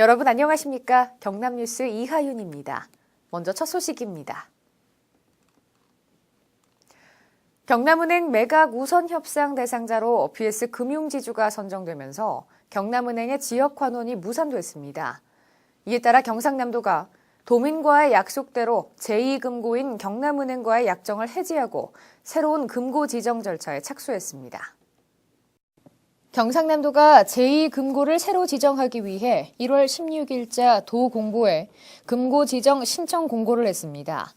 여러분 안녕하십니까? 경남뉴스 이하윤입니다. 먼저 첫 소식입니다. 경남은행 매각 우선 협상 대상자로 BS 금융지주가 선정되면서 경남은행의 지역 관원이 무산됐습니다. 이에 따라 경상남도가 도민과의 약속대로 제2금고인 경남은행과의 약정을 해지하고 새로운 금고 지정 절차에 착수했습니다. 경상남도가 제2금고를 새로 지정하기 위해 1월 16일자 도 공보에 금고 지정 신청 공고를 했습니다.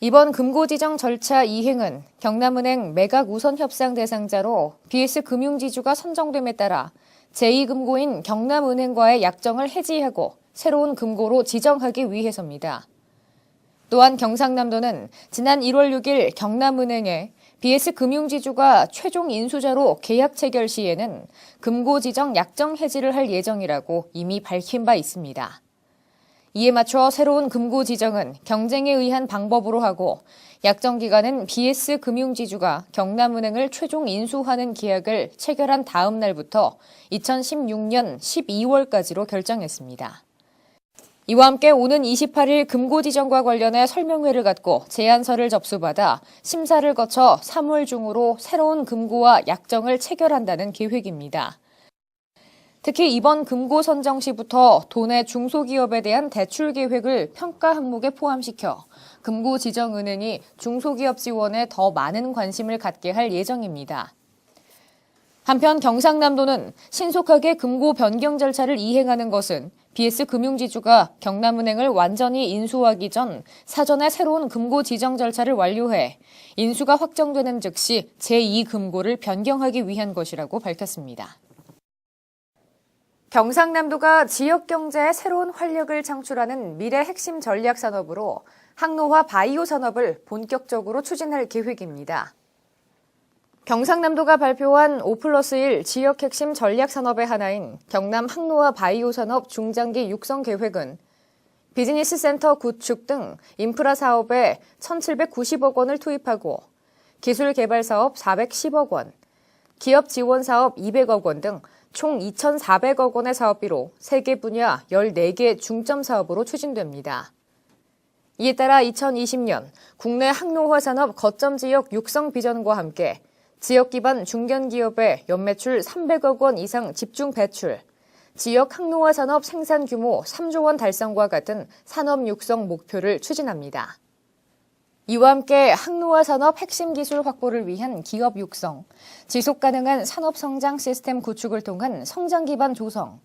이번 금고 지정 절차 이행은 경남은행 매각 우선 협상 대상자로 BS 금융지주가 선정됨에 따라 제2금고인 경남은행과의 약정을 해지하고 새로운 금고로 지정하기 위해서입니다. 또한 경상남도는 지난 1월 6일 경남은행에 BS 금융지주가 최종 인수자로 계약 체결 시에는 금고 지정 약정 해지를 할 예정이라고 이미 밝힌 바 있습니다. 이에 맞춰 새로운 금고 지정은 경쟁에 의한 방법으로 하고 약정 기간은 BS 금융지주가 경남은행을 최종 인수하는 계약을 체결한 다음 날부터 2016년 12월까지로 결정했습니다. 이와 함께 오는 28일 금고 지정과 관련해 설명회를 갖고 제안서를 접수받아 심사를 거쳐 3월 중으로 새로운 금고와 약정을 체결한다는 계획입니다. 특히 이번 금고 선정 시부터 도내 중소기업에 대한 대출 계획을 평가 항목에 포함시켜 금고 지정은행이 중소기업 지원에 더 많은 관심을 갖게 할 예정입니다. 한편 경상남도는 신속하게 금고 변경 절차를 이행하는 것은 BS 금융지주가 경남은행을 완전히 인수하기 전 사전에 새로운 금고 지정 절차를 완료해 인수가 확정되는 즉시 제2금고를 변경하기 위한 것이라고 밝혔습니다. 경상남도가 지역 경제에 새로운 활력을 창출하는 미래 핵심 전략 산업으로 항로화 바이오 산업을 본격적으로 추진할 계획입니다. 경상남도가 발표한 5 플러스 1 지역 핵심 전략 산업의 하나인 경남 항로화 바이오 산업 중장기 육성 계획은 비즈니스 센터 구축 등 인프라 사업에 1,790억 원을 투입하고 기술 개발 사업 410억 원, 기업 지원 사업 200억 원 등 총 2,400억 원의 사업비로 3개 분야 14개 중점 사업으로 추진됩니다. 이에 따라 2020년 국내 항로화 산업 거점 지역 육성 비전과 함께 지역 기반 중견 기업의 연매출 300억 원 이상 집중 배출, 지역 항로화 산업 생산 규모 3조 원 달성과 같은 산업 육성 목표를 추진합니다. 이와 함께 항로화 산업 핵심 기술 확보를 위한 기업 육성, 지속 가능한 산업 성장 시스템 구축을 통한 성장 기반 조성,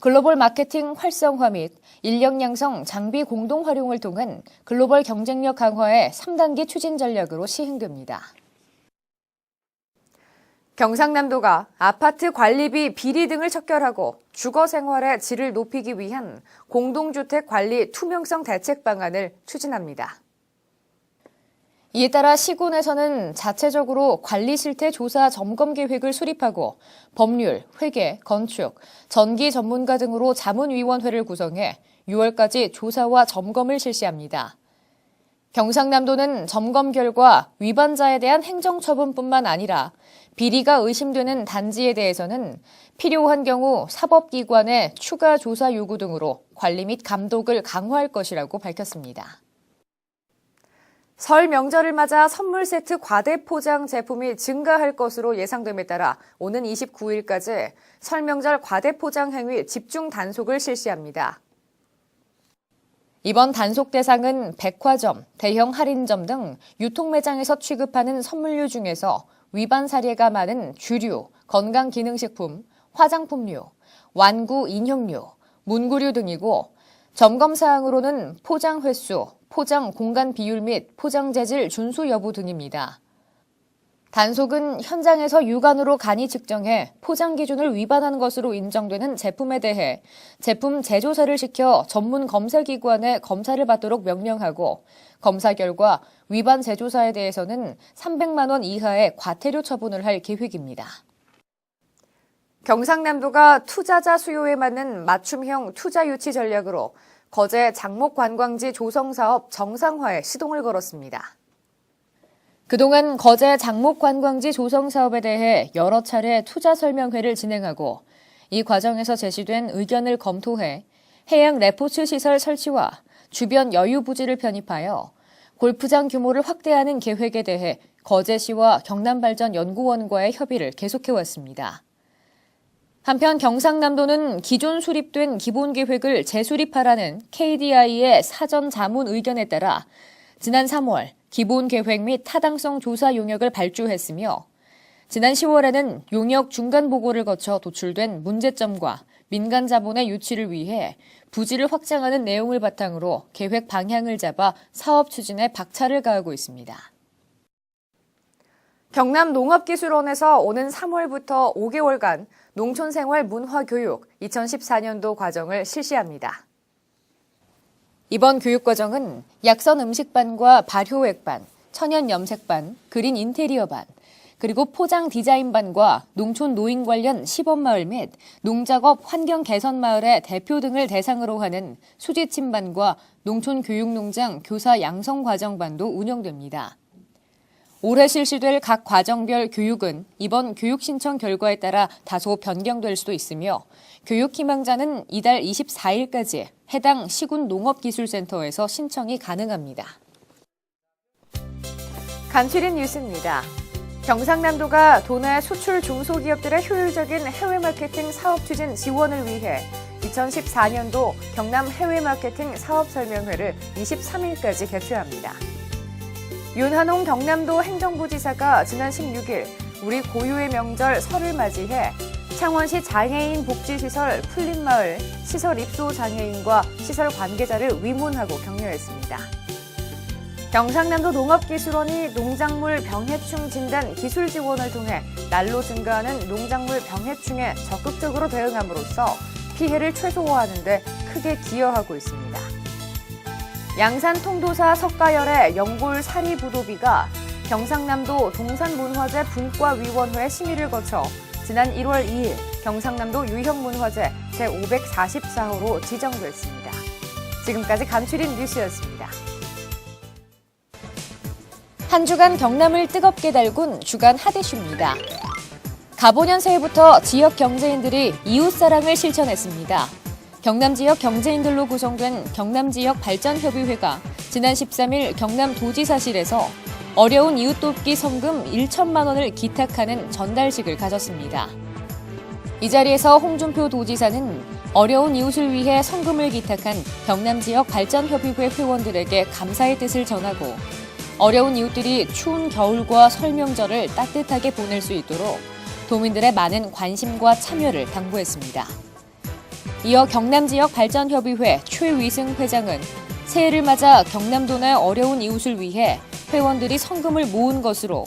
글로벌 마케팅 활성화 및 인력 양성 장비 공동 활용을 통한 글로벌 경쟁력 강화의 3단계 추진 전략으로 시행됩니다. 경상남도가 아파트 관리비 비리 등을 척결하고 주거 생활의 질을 높이기 위한 공동주택 관리 투명성 대책 방안을 추진합니다. 이에 따라 시군에서는 자체적으로 관리 실태 조사 점검 계획을 수립하고 법률, 회계, 건축, 전기 전문가 등으로 자문위원회를 구성해 6월까지 조사와 점검을 실시합니다. 경상남도는 점검 결과 위반자에 대한 행정처분뿐만 아니라 비리가 의심되는 단지에 대해서는 필요한 경우 사법기관의 추가 조사 요구 등으로 관리 및 감독을 강화할 것이라고 밝혔습니다. 설 명절을 맞아 선물 세트 과대 포장 제품이 증가할 것으로 예상됨에 따라 오는 29일까지 설 명절 과대 포장 행위 집중 단속을 실시합니다. 이번 단속 대상은 백화점, 대형 할인점 등 유통매장에서 취급하는 선물류 중에서 위반 사례가 많은 주류, 건강기능식품, 화장품류, 완구 인형류, 문구류 등이고 점검 사항으로는 포장 횟수, 포장 공간 비율 및 포장 재질 준수 여부 등입니다. 단속은 현장에서 육안으로 간이 측정해 포장 기준을 위반한 것으로 인정되는 제품에 대해 제품 제조사를 시켜 전문 검사기관에 검사를 받도록 명령하고 검사 결과 위반 제조사에 대해서는 300만 원 이하의 과태료 처분을 할 계획입니다. 경상남도가 투자자 수요에 맞는 맞춤형 투자 유치 전략으로 거제 장목 관광지 조성 사업 정상화에 시동을 걸었습니다. 그동안 거제 장목 관광지 조성 사업에 대해 여러 차례 투자 설명회를 진행하고 이 과정에서 제시된 의견을 검토해 해양 레포츠 시설 설치와 주변 여유 부지를 편입하여 골프장 규모를 확대하는 계획에 대해 거제시와 경남발전연구원과의 협의를 계속해왔습니다. 한편 경상남도는 기존 수립된 기본 계획을 재수립하라는 KDI의 사전 자문 의견에 따라 지난 3월 기본 계획 및 타당성 조사 용역을 발주했으며 지난 10월에는 용역 중간 보고를 거쳐 도출된 문제점과 민간 자본의 유치를 위해 부지를 확장하는 내용을 바탕으로 계획 방향을 잡아 사업 추진에 박차를 가하고 있습니다. 경남 농업기술원에서 오는 3월부터 5개월간 농촌생활 문화교육 2014년도 과정을 실시합니다. 이번 교육과정은 약선 음식반과 발효액반, 천연 염색반, 그린 인테리어반, 그리고 포장 디자인반과 농촌 노인 관련 시범마을 및 농작업 환경 개선 마을의 대표 등을 대상으로 하는 수지침반과 농촌 교육농장 교사 양성 과정반도 운영됩니다. 올해 실시될 각 과정별 교육은 이번 교육 신청 결과에 따라 다소 변경될 수도 있으며 교육 희망자는 이달 24일까지 해당 시군 농업기술센터에서 신청이 가능합니다. 간추린 뉴스입니다. 경상남도가 도내 수출 중소기업들의 효율적인 해외 마케팅 사업 추진 지원을 위해 2014년도 경남 해외 마케팅 사업 설명회를 23일까지 개최합니다. 윤한홍 경남도 행정부지사가 지난 16일 우리 고유의 명절 설을 맞이해 창원시 장애인 복지시설 풀린마을 시설 입소 장애인과 시설 관계자를 위문하고 격려했습니다. 경상남도 농업기술원이 농작물 병해충 진단 기술 지원을 통해 날로 증가하는 농작물 병해충에 적극적으로 대응함으로써 피해를 최소화하는 데 크게 기여하고 있습니다. 양산 통도사 석가열의 영골 사리부도비가 경상남도 동산문화재 분과위원회 심의를 거쳐 지난 1월 2일 경상남도 유형문화재 제544호로 지정됐습니다. 지금까지 간추린 뉴스였습니다. 한 주간 경남을 뜨겁게 달군 주간 하대슈입니다. 가보년 새해부터 지역 경제인들이 이웃사랑을 실천했습니다. 경남 지역 경제인들로 구성된 경남 지역 발전협의회가 지난 13일 경남 도지사실에서 어려운 이웃 돕기 성금 1천만 원을 기탁하는 전달식을 가졌습니다. 이 자리에서 홍준표 도지사는 어려운 이웃을 위해 성금을 기탁한 경남 지역 발전협의회 회원들에게 감사의 뜻을 전하고 어려운 이웃들이 추운 겨울과 설명절을 따뜻하게 보낼 수 있도록 도민들의 많은 관심과 참여를 당부했습니다. 이어 경남 지역 발전협의회 최위승 회장은 새해를 맞아 경남도 내 어려운 이웃을 위해 회원들이 성금을 모은 것으로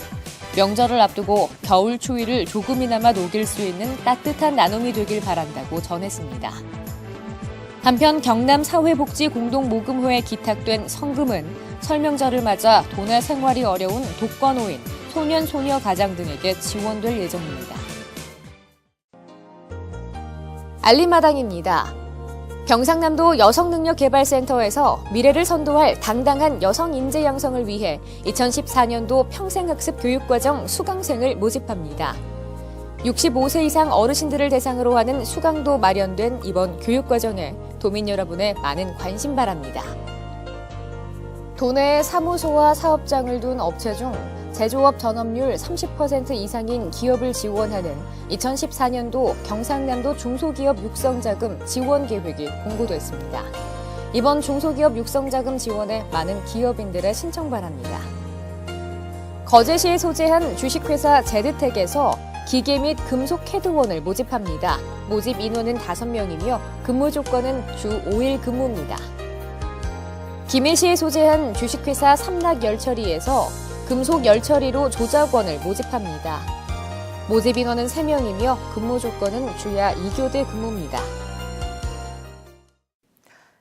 명절을 앞두고 겨울 추위를 조금이나마 녹일 수 있는 따뜻한 나눔이 되길 바란다고 전했습니다. 한편 경남 사회복지공동모금회에 기탁된 성금은 설명절을 맞아 도내 생활이 어려운 독거노인, 소년, 소녀 가장 등에게 지원될 예정입니다. 알림마당입니다. 경상남도 여성능력개발센터에서 미래를 선도할 당당한 여성 인재 양성을 위해 2014년도 평생학습 교육과정 수강생을 모집합니다. 65세 이상 어르신들을 대상으로 하는 수강도 마련된 이번 교육과정에 도민 여러분의 많은 관심 바랍니다. 도내에 사무소와 사업장을 둔 업체 중 제조업 전업률 30% 이상인 기업을 지원하는 2014년도 경상남도 중소기업 육성자금 지원 계획이 공고됐습니다. 이번 중소기업 육성자금 지원에 많은 기업인들의 신청 바랍니다. 거제시에 소재한 주식회사 제드텍에서 기계 및 금속 캐드원을 모집합니다. 모집 인원은 5명이며 근무 조건은 주 5일 근무입니다. 김해시에 소재한 주식회사 삼락열처리에서 금속 열처리로 조작원을 모집합니다. 모집 인원은 3명이며 근무 조건은 주야 2교대 근무입니다.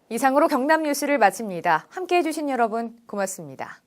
이상으로 경남 뉴스를 마칩니다. 함께 해주신 여러분 고맙습니다.